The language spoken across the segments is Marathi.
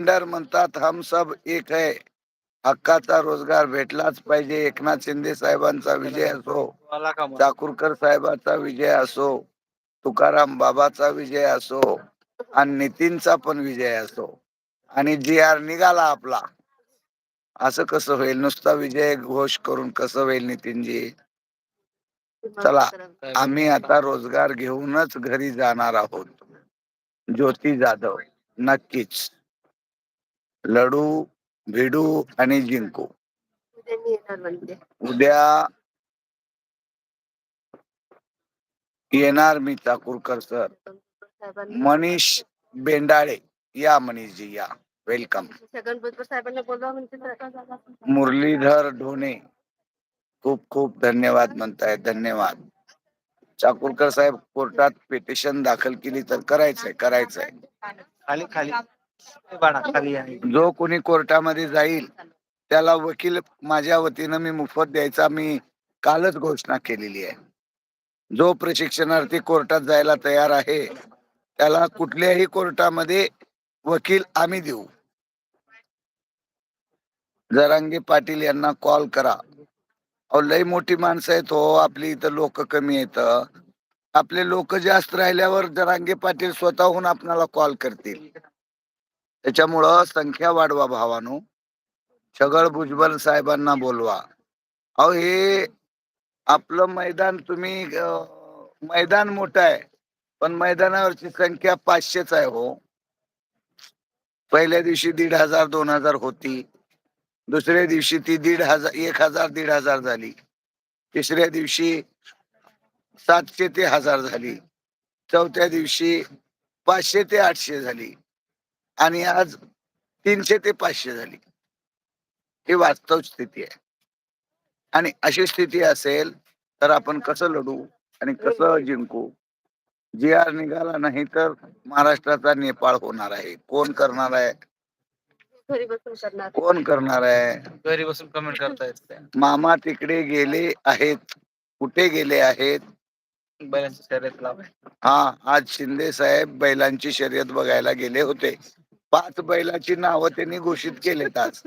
टेंडर म्हणतात हम सब एक है. हक्काचा रोजगार भेटलाच पाहिजे. एकनाथ शिंदे साहेबांचा विजय असो चाकूरकर साहेबाचा विजय असो तुकाराम बाबाचा विजय असो आणि नितीनचा पण विजय असो आणि जी आर निघाला आपला. असं कसं होईल? नुसता विजय घोष करून कसं होईल नितीनजी? चला आम्ही आता रोजगार घेऊनच घरी जाणार आहोत. ज्योती जाधव नक्कीच. लढू भिडू आणि जिंकू. म्हणजे. उद्या येणार मी चाकूरकर सर. मनीष बेंडाळे. या मनीषजी या. वेलकम तर. मुरलीधर ढोणे. खूप खूप धन्यवाद म्हणताय. धन्यवाद. चाकूरकर साहेब कोर्टात पिटिशन दाखल केली तर करायचंय करायचंय. खाली खाली. जो कोणी कोर्टामध्ये जाईल त्याला वकील माझ्या वतीनं मी मोफत द्यायचा मी कालच घोषणा केलेली आहे. जो प्रशिक्षणार्थी कोर्टात जायला तयार आहे त्याला कुठल्याही कोर्टामध्ये वकील आम्ही देऊ. जरांगे पाटील यांना कॉल करा. अहो लई मोठी माणसं आहेत हो आपली इथं लोक कमी आहेत. आपले लोक जास्त राहिल्यावर जरांगे पाटील स्वतःहून आपणाला कॉल करतील. त्याच्यामुळं संख्या वाढवा भावानो. छगळ भुजबळ साहेबांना बोलवा. अहो हे आपलं मैदान तुम्ही मैदान मोठं आहे पण मैदानावरची संख्या पाचशेच आहे हो. पहिल्या दिवशी दीड हजार दोन हजार होती. दुसऱ्या दिवशी ती दीड हजार एक हजार दीड हजार झाली. तिसऱ्या दिवशी सातशे ते हजार झाली. चौथ्या दिवशी पाचशे ते आठशे झाली. आणि आज तीनशे ते पाचशे झाली. ही वास्तव स्थिती आहे. आणि अशी स्थिती असेल तर आपण कसं लढू आणि कसं जिंकू? जी आर निघाला नाही तर महाराष्ट्राचा नेपाळ होणार आहे. कोण करणार आहे? कोण करणार आहे? घरी बसून कमेंट करतायत मामा तिकडे गेले आहेत. कुठे गेले आहेत? बैलांची शर्यत हा आज शिंदे साहेब बैलांची शर्यत बघायला गेले होते. पाच बैलाची नावं त्यांनी घोषित केलेत आज.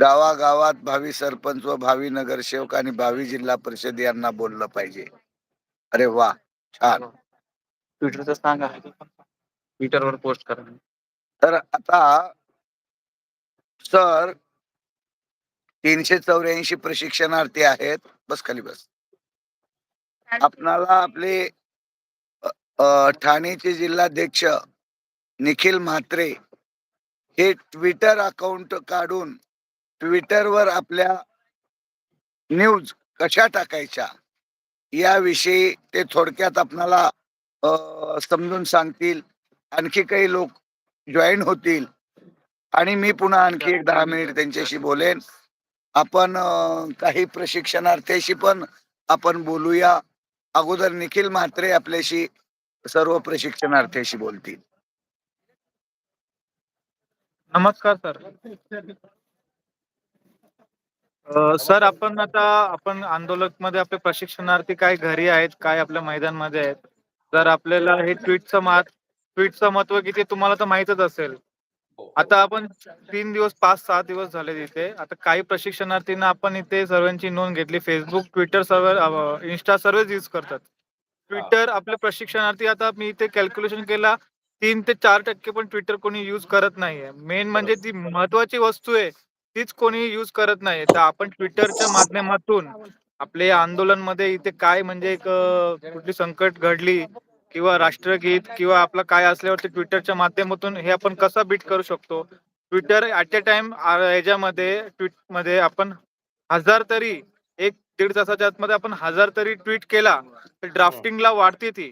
गावागावात भावी सरपंच व भावी नगरसेवक आणि भावी जिल्हा परिषद यांना बोललं पाहिजे. अरे वा छान. ट्विटरचं सांगा. ट्विटरवर पोस्ट करा. तर आता सर तीनशे चौऱ्याऐंशी प्रशिक्षणार्थी आहेत. बस खाली बस. आपणाला आपले अ, ठाणेचे जिल्हाध्यक्ष निखिल म्हात्रे हे ट्विटर अकाउंट काढून ट्विटरवर आपल्या न्यूज कशा टाकायच्या याविषयी ते थोडक्यात आपणाला समजून सांगतील. आणखी काही लोक जॉईन होतील. आणि मी पुन्हा आणखी एक दहा मिनिट त्यांच्याशी बोलेन. आपण काही प्रशिक्षणार्थ्याशी पण आपण बोलूया. अगोदर निखिल म्हात्रे आपल्याशी सर्व प्रशिक्षणार्थ्याशी बोलतील. नमस्कार सर. सर आपण आता आपण आंदोलकमध्ये आपले प्रशिक्षणार्थी काय घरी आहेत काय आपल्या मैदानमध्ये आहेत? तर आपल्याला हे ट्विटचं मात ट्विटचं महत्त्व किती तुम्हाला तर माहीतच असेल. आता आपण तीन दिवस पाच सहा दिवस झाले तिथे. आता काही प्रशिक्षणार्थींना आपण इथे सर्वांची नोंद घेतली. फेसबुक ट्विटर सर्व इन्स्टा सर्वच यूज करतात. ट्विटर आपले प्रशिक्षणार्थी आता मी इथे कॅल्क्युलेशन केला तीन ते चार टक्के पण ट्विटर कोणी युज करत नाहीये. मेन म्हणजे ती महत्वाची वस्तू आहे तीच कोणी युज करत नाही तर आपण ट्विटरच्या माध्यमातून आपले आंदोलनमध्ये इथे काय म्हणजे एक कुठली संकट घडली किंवा राष्ट्रगीत किंवा आपलं काय असल्यावर ते ट्विटरच्या माध्यमातून हे आपण कसं बीट करू शकतो? ट्विटर ऍट अ टाइम याच्यामध्ये ट्विटमध्ये आपण हजार तरी दीड तासाच्या आतमध्ये आपण हजार तरी ट्विट केला तर ड्राफ्टिंगला वाढते ती.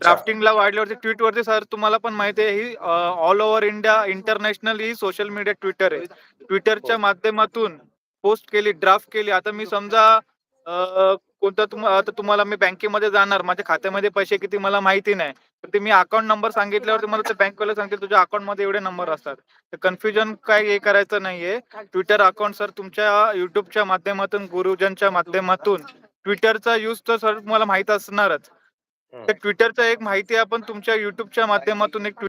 ड्राफ्टिंगला वाढल्यावरती ट्विटवरती सर तुम्हाला पण माहिती आहे ही ऑल ओव्हर इंडिया इंटरनॅशनल ही सोशल मीडिया ट्विटर आहे. ट्विटरच्या माध्यमातून पोस्ट केली ड्राफ्ट केली. आता मी समजा कोणता तुम आता तुम्हाला मी बँकेमध्ये जाणार माझ्या खात्यामध्ये पैसे किती मला माहिती नाही. तर ते मी अकाउंट नंबर सांगितल्यावर तुम्हाला ते बँकवाले सांगते तुझ्या अकाउंटमध्ये एवढे नंबर असतात. तर कन्फ्युजन काय हे करायचं नाहीये. ट्विटर अकाउंट सर तुमच्या युट्यूबच्या माध्यमातून गुरुजनच्या माध्यमातून ट्विटरचा यूज तर सर तुम्हाला माहीत असणारच. त्या ट्विटरचा एक माहिती आपण तुमच्या युट्यूबच्या माध्यमातून एक